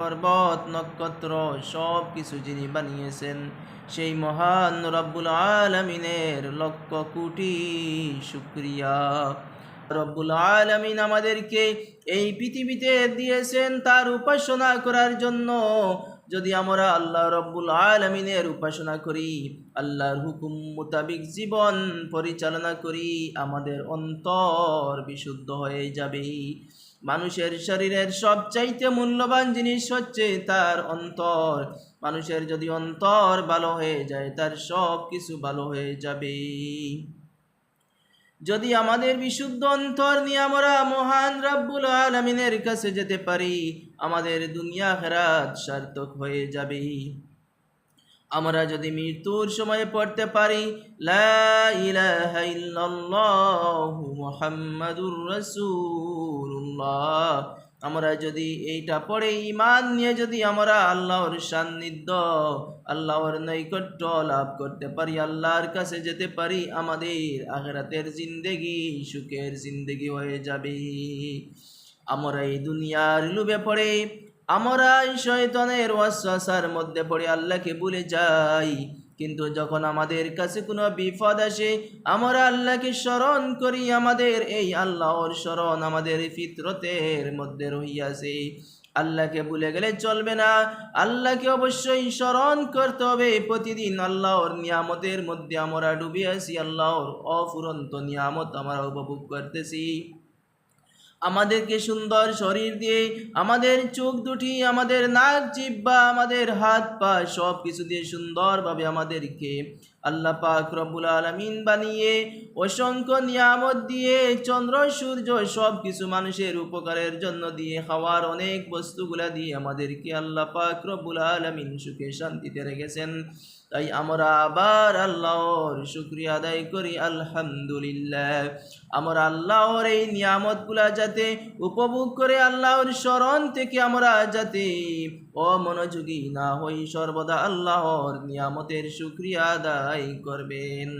পর্বত, নক্ষত্র সব কিছু যিনি বানিয়েছেন, সেই মহান রব্বুল আলমিনের লক্ষ কোটি শুক্রিয়া। রব্বুল আলমিন আমাদেরকে এই পৃথিবীতে দিয়েছেন, তার উপাসনা করার জন্য যদি আমরা আল্লাহ রব্বুল আলমিনের উপাসনা করি, আল্লাহর হুকুম মোতাবিক জীবন পরিচালনা করি, আমাদের অন্তর বিশুদ্ধ হয়ে যাবে। মানুষের শরীরের সবচাইতে মূল্যবান জিনিস হচ্ছে তার অন্তর। মানুষের যদি অন্তর ভালো হয়ে যায়, তার সব কিছু ভালো হয়ে যাবে। যদি আমাদের বিশুদ্ধ অন্তর নিয়ে আমরা মহান রাব্বুল আলমিনের কাছে যেতে পারি আমাদের দুনিয়া খেরাত সার্থক হয়ে যাবে। আমরা যদি মৃত্যুর সময় পড়তে পারি আমরা যদি এইটা পড়ে ইমান নিয়ে যদি আমরা আল্লাহর সান্নিধ্য, আল্লাহর নৈকট্য লাভ করতে পারি, আল্লাহর কাছে যেতে পারি, আমাদের আখেরাতের জিন্দেগি সুখের জিন্দেগি হয়ে যাবে। আমরা এই দুনিয়ার লুবে পড়ে, আমরা এই শয়তানের ওয়াসওয়াসার মধ্যে পড়ে আল্লাহকে ভুলে যাই। কিন্তু যখন আমাদের কাছে কোনো বিপদ আসে, আমরা আল্লাহকে স্মরণ করি, আমাদের এই আল্লাহর স্মরণ আমাদের ফিতরতের মধ্যে রহিয়াছে। আল্লাহকে ভুলে গেলে চলবে না। আল্লাহকে অবশ্যই স্মরণ করতে হবে। প্রতিদিন আল্লাহর নিয়ামতের মধ্যে আমরা ডুবে আছি, আল্লাহর অফুরন্ত নিয়ামত আমরা উপভোগ করতেছি। আমাদেরকে সুন্দর শরীর দিয়ে, আমাদের চোখ দুটি, আমাদের নাক, জিব্বা, আমাদের হাত পা সব কিছু দিয়ে সুন্দরভাবে আমাদেরকে আল্লাহ পাক রব্বুল আলমিন বানিয়ে অসংখ্য নিয়ামত দিয়ে চন্দ্র, সূর্য সব কিছু মানুষের উপকারের জন্য দিয়ে খাওয়ার অনেক বস্তুগুলা দিয়ে আমাদেরকে আল্লাহ পাক রব্বুল আলমিন সুখে শান্তিতে রেখেছেন। তাই আমরা আবার আল্লাহর শুক্রিয়া আদায় করি, আলহামদুলিল্লাহ। আমরা আল্লাহর এই নিয়ামতগুলা যাতে উপভোগ করে আল্লাহর স্মরণ থেকে আমরা যাতে অমনোযোগী না হই, সর্বদা আল্লাহর নিয়ামতের শুক্রিয়া আদায় করবেন।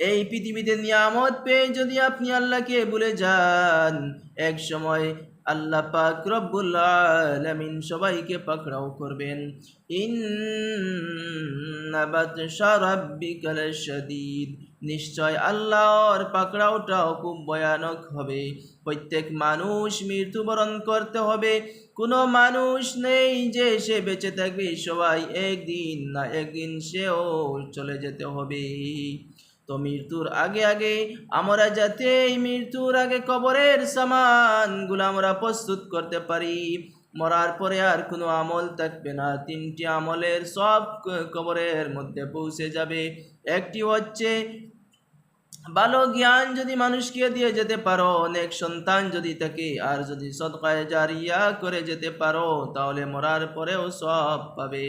এই পৃথিবীতে নিয়ামত পেয়ে যদি আপনি আল্লাহকে ভুলে যান এক সময় আল্লাহ পাক রব্বুল আলামিন সবাইকে পাকড়াও করবেন। ইন্না বাতশা রাব্বিকা লাশাদীদ নিশ্চয় আল্লাহর পাকড়াওটাও খুব ভয়ানক হবে। প্রত্যেক মানুষ মৃত্যুবরণ করতে হবে। কোনো মানুষ নেই যে সে বেঁচে থাকবে। সবাই একদিন না একদিন সেও চলে যেতে হবে। তো মৃত্যুর আগে আগে আমরা যাতে মৃত্যুর আগে কবরের সামানগুলো আমরা প্রস্তুত করতে পারি। মরার পরে আর কোনো আমল থাকবে না। তিনটি আমলের সব কবরের মধ্যে পৌঁছে যাবে। একটি হচ্ছে, ভালো জ্ঞান যদি মানুষকে দিয়ে যেতে পারো অনেক সন্তান যদি থাকে, আর যদি সদকায় জারিয়া করে যেতে পারো, তাহলে মরার পরেও সব পাবে।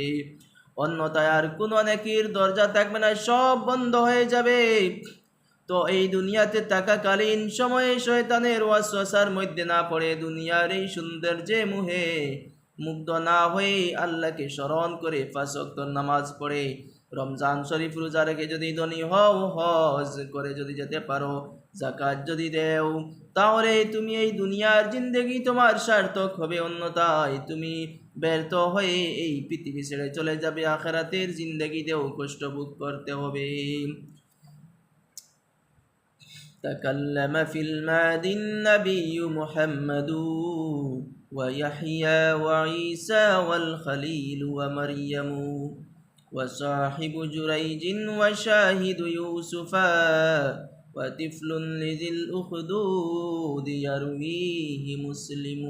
অন্যথায় আর কোনো নেকির দরজা থাকবে না, সব বন্ধ হয়ে যাবে। তো এই দুনিয়াতে থাকাকালীন সময়ে শয়তানের ওয়াসওয়াসার মধ্যে না পড়ে দুনিয়ার এই সৌন্দর্যে মুহে মুগ্ধ না হয়ে আল্লাহকে স্মরণ করে ফাঁসক্ত নামাজ পড়ে। রমজান শরীফ রোজা রেখে যদি ধনী হও, হজ করে যদি যেতে পারো জাকাত যদি দেও, তাহলে তুমি এই দুনিয়ার জিন্দেগি তোমার সার্থক হবে। অন্যতায় তুমি ব্যর্থ হয়ে এই পৃথিবী ছেড়ে চলে যাবে আখেরাতের জিন্দেগিতেও কষ্ট ভোগ করতে হবে تكلم في الماد النبي محمد ويحيى وعيسى والخليل ومريم وصاحب جريج وشاهد يوسفا وطفل لذي الأخدود يرويه مسلم